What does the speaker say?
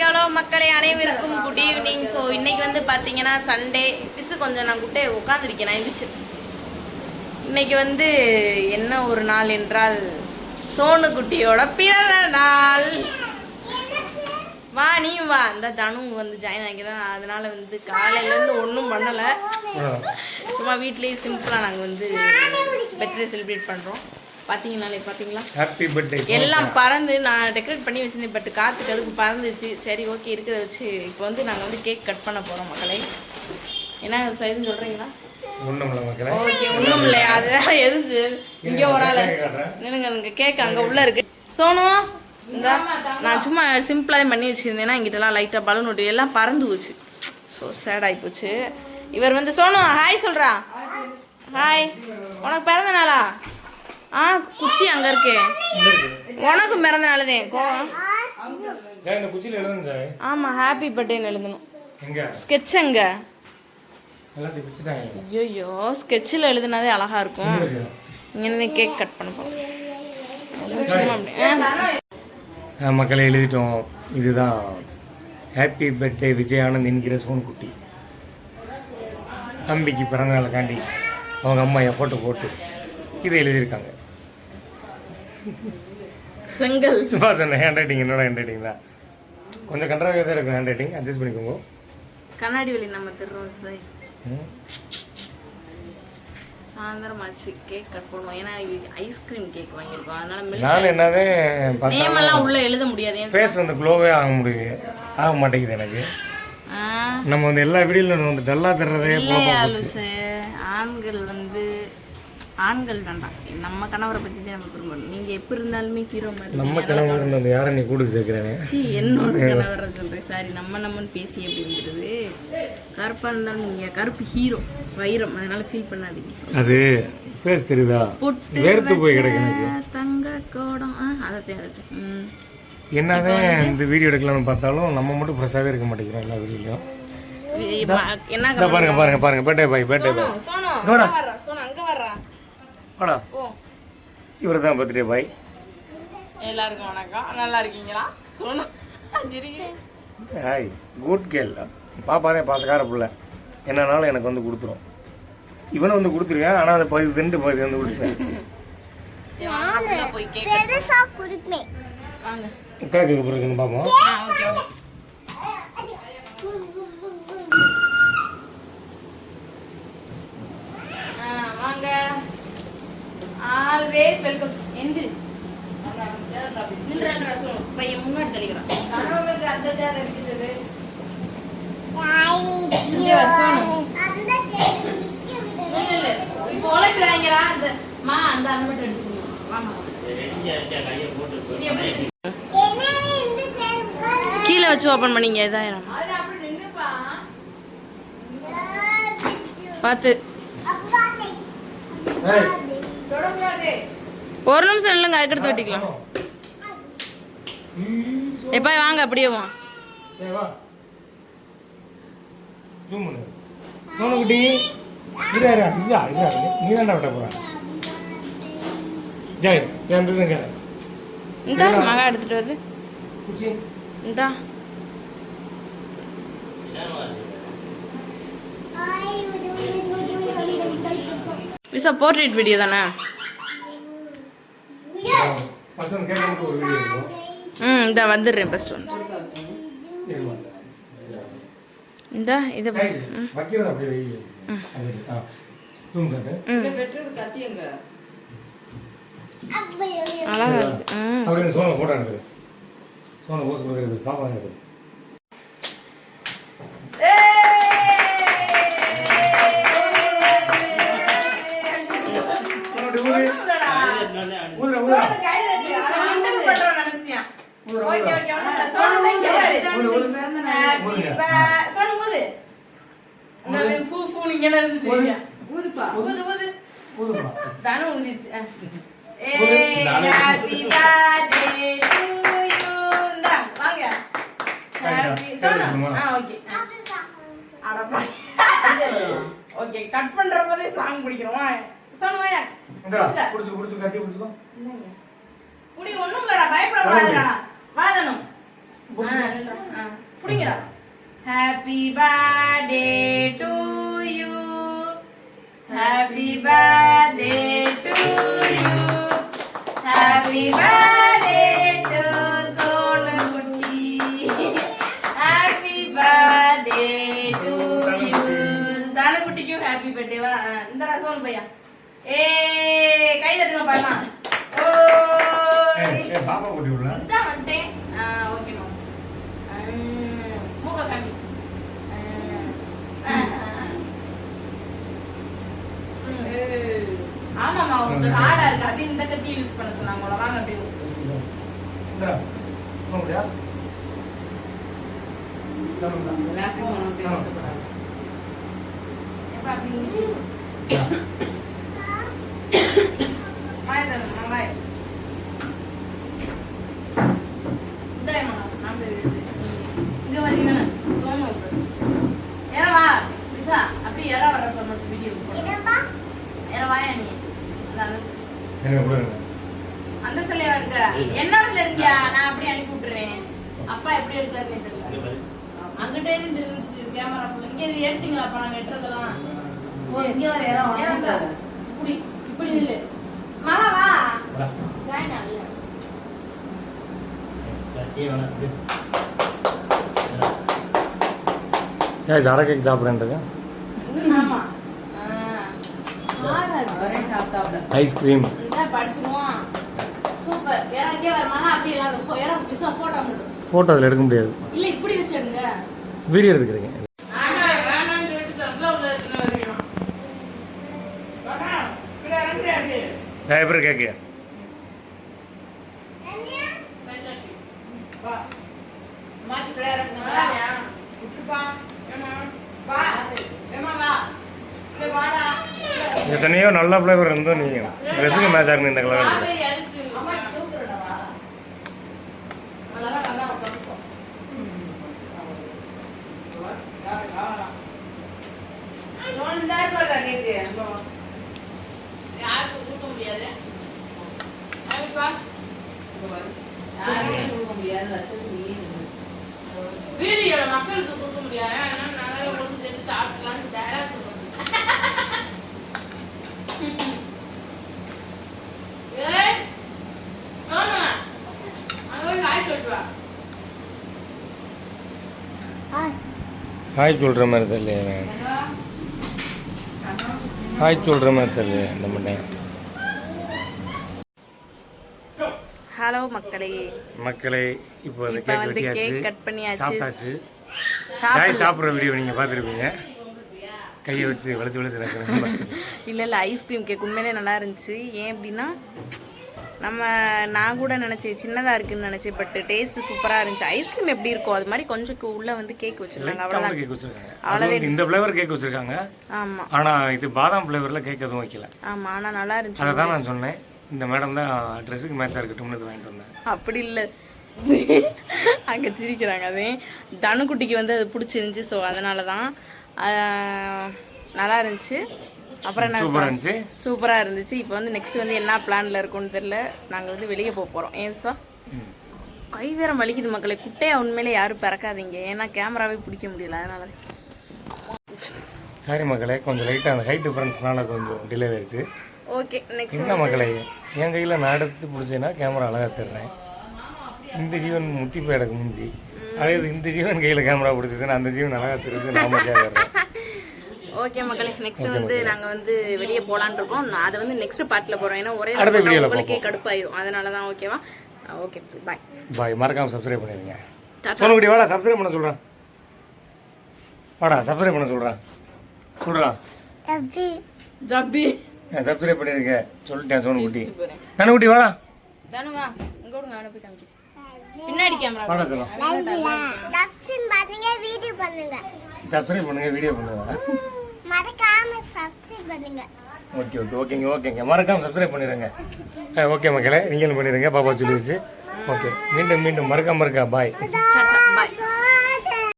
Hello மக்களே அனைவருக்கும் good evening so இன்னைக்கு வந்து பார்த்தீங்கன்னா சண்டே பிசு கொஞ்சம் நான் குட்டே உட்காந்துருக்கேன் நான் எந்திரிச்சு. இன்னைக்கு வந்து என்ன ஒரு நாள் என்றால் சோனு குட்டியோட பிறந்த நாள். வா நீயும் வா. இந்த தனு வந்து ஜாயின் ஆகிதான். அதனால வந்து காலையிலேருந்து ஒன்றும் பண்ணலை. சும்மா வீட்லேயே சிம்பிளாக நாங்கள் வந்து பர்த்டே செலிப்ரேட் பண்ணுறோம் பார்த்தீங்கனாலே பார்த்தீங்களா ஹாப்பி பர்த்டே எல்லாம் பறந்து நான் டெக்கரேட் பண்ணி வச்சிருந்தேன் பட் காற்றுக்கு அதுக்கு பறந்துச்சு சரி ஓகே இருக்கிறத வச்சு இப்போ வந்து நாங்கள் வந்து கேக் கட் பண்ண போகிறோம் மக்களே. என்ன எதுவும் சொல்கிறீங்களா இல்ல மக்களே. ஓகே ஒன்றும் இல்லை. அதெல்லாம் எதுவும் இங்கே ஒரு ஆள். நினைங்க இங்கே கேக் அங்கே உள்ளே இருக்கு. சோனு இந்த. நான் சும்மா சிம்பிளாக பண்ணி வச்சுருந்தேன்னா இங்கிட்டலாம் லைட்டாக பலூன் ஒட்டி எல்லாம் பறந்து போச்சு. ஸோ சேட் ஆகி போச்சு. இவர் வந்து சோனு ஹாய் சொல்கிறா ஹாய் உனக்கு பிறந்த நாளா? ஆ குச்சி அங்கே இருக்கே. உனக்கு பிறந்த நாள் தான் கோவம் ஜாய் இந்த குச்சியில எழுதுங்க ஜாய். ஆமாம் ஹாப்பி பர்த்டேன்னு எழுதணும். ஸ்கெட்ச் பிடிச்சிட்டாங்க ஐயோ ஸ்கெட்சில் எழுதுனாதே அழகா இருக்கும். இங்கே கேக் கட் பண்ண போகிறோம். மக்களை எழுதிட்டோம். இதுதான். ஹாப்பி பர்த்டே விஜய் ஆனந்த் என்கிற சோன்குட்டி தம்பிக்கு பிறந்தநாளுக்காண்டி அவங்க அம்மா எஃபோட்டோ போட்டு இதை எழுதியிருக்காங்க. செங்கல். சும்மா சொன்னேன் ஹேண்ட் ரைட்டிங் என்னோட ஹேண்ட் ரைட்டிங் தான். கொஞ்சம் கன்றாவே தான் இருக்கும் ஹேண்ட் ரைட்டிங் அட்ஜஸ்ட் பண்ணிக்கோங்க. கண்ணாடி வழி நம்ம திருறோம் சார். சாயந்தரம் ஆச்சு கேக் கட் பண்ணுவோம் ஏன்னா ஐஸ்கிரீம் கேக் வாங்கியிருக்கோம். அதனால நான் என்னவே நேம் எல்லாம் உள்ள எழுத முடியாது. ஏன் ஃபேஸ் வந்து க்ளோவே ஆக முடியுது ஆக மாட்டேங்குது எனக்கு. நம்ம வந்து எல்லா வீடியோவில் வந்து டல்லாக தர்றதே ஆண்கள் வந்து ஆண்கள் வேண்டாம். நம்ம கணவரை பற்றி தான் நமக்கு விரும்பணும் நீங்கள் எப்போ இருந்தாலுமே ஹீரோ மாதிரி நம்ம வந்து யாரை நீ கூட சேர்க்குறேனே சி என்னோட கணவரை சொல்கிறேன் சாரி நம்ம நம்மன்னு பேசி அப்படிங்கிறது கருப்பாக இருந்தாலும் நீங்கள் கருப்பு ஹீரோ வைரம். அதனால ஃபீல் பண்ணாதீங்க. அது ஃபேஸ் தெரியுதா? பொட்டு வேர்த்து போய் கிடக்கு எனக்கு. வச்ச தங்க கோடம். அதை தேவை என்னதான் இந்த வீடியோ எடுக்கலாம்னு பார்த்தாலும் நம்ம மட்டும் ஃப்ரெஷ்ஷாகவே இருக்க மாட்டேங்கிறோம் எல்லா வீடியோலையும் பாருங்க பாருங்க பாருங்க பர்த்டே பாய் பர்த்டே பாய் வாடா. ஓ. இவர் தான் பர்த்டே பாய். எல்லாருக்கும் வணக்கம். நல்லா இருக்கீங்களா? சோனு சிரிக்கிறேன் ஹாய் குட் கேள் பாப்பாதே பாசக்கார பிள்ளை. என்னன்னாலும் எனக்கு வந்து கொடுத்துரும். இவனை வந்து கொடுத்துருவேன் ஆனால் அதை பகுதி ரெண்டு பகுதி வந்து கொடுத்துருவேன். சரி வாங்க உள்ள போய் கேக் பெருசா குடுப்பேன் வாங்க கேட்க பிறகுன்னு பார்ப்போம் ஆ ஓகே ஓகே ஆ வாங்க ஆல்வேஸ் வெல்கம். எந்து? பையன் முன்னாடி தெளிக்கிறான் அந்த இல்ல இப்போ அந்த மா அந்த அந்த மட்டும் எடுத்துக்கணும் கீழே வச்சு ஓபன் பண்ணீங்க இதாயிரம். பார்த்து. ஒரு நிமிஷம் இல்லைங்க அதுக்கடுத்து வெட்டிக்கலாம். எப்பா வாங்க அப்படியே வா. ஜூம் பண்ணு. இதா இதா இதா நீ தான்டா விட்ட போற. ஜாய் ஏன் இருந்துங்க இந்தா மகா எடுத்துட்டு வருது. குச்சி. இந்தா. விசா போர்ட்ரேட் வீடியோ தானே? ம் இந்தா வந்துடுறேன் ஃபஸ்ட் இருமா. இந்தா இதை அழகா இருக்கு சோனை போட்டோ சோனை போஸ் கொடுக்குறது பாப்பா எடுக்குது ஊதுடா, ஊதுடா. ஊதுமா. ஓகே கட் பண்ற போதே சாங் பிடிக்கிறோம் சோனு வாயா இந்தா, புடிச்சுக்கோ, புடிச்சுக்கோ, கத்தியை புடிச்சுக்கோ. குடி ஒண்ணும் இல்லடா பயப்படக்கூடாதுடா வாதனும் புடிங்கடா. Happy birthday to you happy birthday to you happy birthday பாப்பா கூட்டி விடல இந்தா வந்துட்டேன். ஆ ஓகே மேம் மூக்க காமி. ஆமாம்மா கொஞ்சம் ஹார்டா இருக்கு அது இந்த கத்தி யூஸ் பண்ண சொன்னாங்க உங்களை வாங்க அப்படியே. சொல்ல முடியா? சொல்லுங்க. எப்ப அப்படி மாய் தானே மாய் இந்தாயம்மா நான் போய் இங்க வரீங்க சோமு ஏற வா விசா அப்படி ஏற வர்றப்ப மட்டும் வீடியோ போடு இதப்பா ஏற வாயா நீ? அந்த சிலையா எடுக்க என்னோட சிலை எடுக்கியா நான் அப்படியே அனுப்பி விட்டுறேன். அப்பா எப்படி எடுத்தாருன்னு தெரியல. அங்கிட்டே இருந்து இருந்துச்சு கேமரா ஃபுல் இங்க இது எடுத்தீங்களாப்பா நாங்க எட்டுறதெல்லாம் இங்க வர ஏன் உனக்கு இப்படி இப்படி நில்லு. மாமா வா. ஜாயின் ஆகல. ஏய், சாரா கேக் சாப்பிட்றேன்றது ஆமா ஆ. ஆடா இருக்கு. அவரே சாப்பிட்டாப்ல ஐஸ்கிரீம் இந்தா படிச்சுக்குவோம் சூப்பர் இறங்கே வர மாமா அப்படி எல்லாம் இறங்க மிஸ் போட்டோ மட்டும். ஃபோட்டோ அதில் எடுக்க முடியாது. இல்ல இப்படி வச்சு எடுங்க வீடியோ எடுத்துக்கிறீங்க. ஆமா வேணாம்னு சொல்லிட்டு தரல உள்ள இருக்கிற வரைக்கும் வேணாம் இப்படி இறங்குறியா அப்படி நிறைய பேர் கேட்க Fantastic. வா மாத்தி பிள்ளை இறங்குனா விட்டுப்பா ஏமா வா ஏமா வா இங்க வாடா எத்தனையோ நல்ல ஃப்ளேவர் இருந்தோம் நீங்கள் ட்ரெஸ்ஸுக்கு மேட்ச் ஆகணும் இந்த கலர் ஸ்ட்ராபெரி அதுக்கு அம்மா தூக்குறடா வாடா நல்லா நல்லா உட்காந்துக்கோ யாருக்கும் கூட்ட முடியாது அதுக்கா யாருமே கொடுக்க முடியாது லட்சத்துக்கு வீடியோல மக்களுக்கு கொடுக்க முடியாது ஏன்னா நல்லா கொண்டு தெரிஞ்சு சாப்பிடலாம்னு டயலாக் சொல்லுவாங்க ஏய் ஆமா அங்க போய் காய் சொல்லிட்டு வா ஹாய் சொல்கிற மாதிரி தெரியல ஹாய் சொல்கிற மாதிரி தெரியல மட்டும் ஹலோ மக்களே. மக்களே இப்போ வந்து கேக் கட் பண்ணியாச்சு. சாப்பிட்டாச்சு. காய் சாப்பிட்ற வீடியோ நீங்கள் பார்த்துருப்பீங்க. கையை வச்சு வளைச்சு நடக்கிறேன் இல்லை இல்லை ஐஸ்கிரீம் கேக் உண்மையிலே நல்லா இருந்துச்சு. ஏன் அப்படின்னா நம்ம நான் கூட நினச்சேன் சின்னதாக இருக்குன்னு நினச்சேன் பட் டேஸ்ட் சூப்பராக இருந்துச்சு. ஐஸ்கிரீம் எப்படி இருக்கோ அது மாதிரி கொஞ்சம் உள்ளே வந்து கேக் வச்சுருந்தாங்க. அவ்வளோதான் கேக் வச்சுருக்காங்க. அது வந்து இந்த ஃப்ளேவர் கேக் வச்சுருக்காங்க. ஆமாம் ஆனால் இது பாதாம் ஃப்ளேவரில் கேக் எதுவும் வைக்கல. ஆமாம் ஆனால் நல்லா அதை இருந்துச்சு தான் நான் சொன்னேன். இந்த மேடம் தான் ட்ரெஸ்ஸுக்கு மேட்சாக இருக்கட்டும்னு இது வாங்கிட்டு வந்தேன். அப்படி இல்லை. அங்கே சிரிக்கிறாங்க. அதே தனுக்குட்டிக்கு வந்து அது பிடிச்சிருந்துச்சி ஸோ அதனால தான் நல்லா இருந்துச்சு. அப்புறம் என்ன சூப்பராக இருந்துச்சு? இப்போ வந்து நெக்ஸ்ட் வந்து என்ன பிளானில் இருக்கும்னு தெரில நாங்கள் வந்து வெளியே போக போகிறோம் ஏன் விஸ்வா? கை வேற வலிக்குது மக்களே. குட்டையா உண்மையிலே யாரும் பிறக்காதீங்க. ஏன்னா கேமராவே பிடிக்க முடியல அதனால. சாரி மக்களே கொஞ்சம் லைட்டாக அந்த ஹைட் டிஃப்ரென்ஸ்னால கொஞ்சம் டிலே ஆயிடுச்சு. ஓகே நெக்ஸ்ட் என்ன மக்களே என் கையில் நான் எடுத்து பிடிச்சேன்னா கேமரா அழகாக தர்றேன். இந்த ஜீவன் முத்தி போய் எனக்கு முந்தி. அதே இந்த ஜீவன் கையில் கேமரா பிடிச்சிச்சுன்னா அந்த ஜீவன் அழகாக தெரியுது நாம கேட்குறேன் ஓகே மக்களே. நெக்ஸ்ட் வந்து நாங்கள் வந்து வெளியே போகலான்னு இருக்கோம். அதை வந்து நெக்ஸ்ட் பார்ட்டில் போகிறோம் ஏன்னா ஒரே உங்களுக்கே கடுப்பாயிரும். அதனால தான் ஓகேவா ஓகே பாய் பாய் மறக்காமல் சப்ஸ்கிரைப் பண்ணிடுங்க. சொன்னகுடி வாடா சப்ஸ்கிரைப் பண்ண சொல்கிறேன் வாடா சப்ஸ்கிரைப் பண்ண சொல்கிறேன் சொல்கிறான் தப்பி ஜப்பி சப்ஸ்கிரைப் பண்ணிருங்க சொல்லிட்டேன் சோனுக்குட்டி போகிறேன் தனுக்குட்டி வாடா. தானுவா இங்க விடுங்க அவனை போய் காமிச்சு பின்னாடி கேமரா வாடா பாருங்க வீடியோ பண்ணுங்க. சப்ஸ்கிரைப் பண்ணுங்க வீடியோ பண்ணுங்க. மறக்காம சப்ஸ்கிரைப் பண்ணுங்க. ஓகே ஓகே ஓகேங்க ஓகேங்க மறக்காம சப்ஸ்கிரைப் பண்ணிடுங்க ஓகே மக்களே நீங்களும் பண்ணிடுங்க பாப்பா சொல்லிடுச்சு ஓகே மீண்டும் மீண்டும் மறக்காம இருக்கா? பாய் சாச்சா பாய்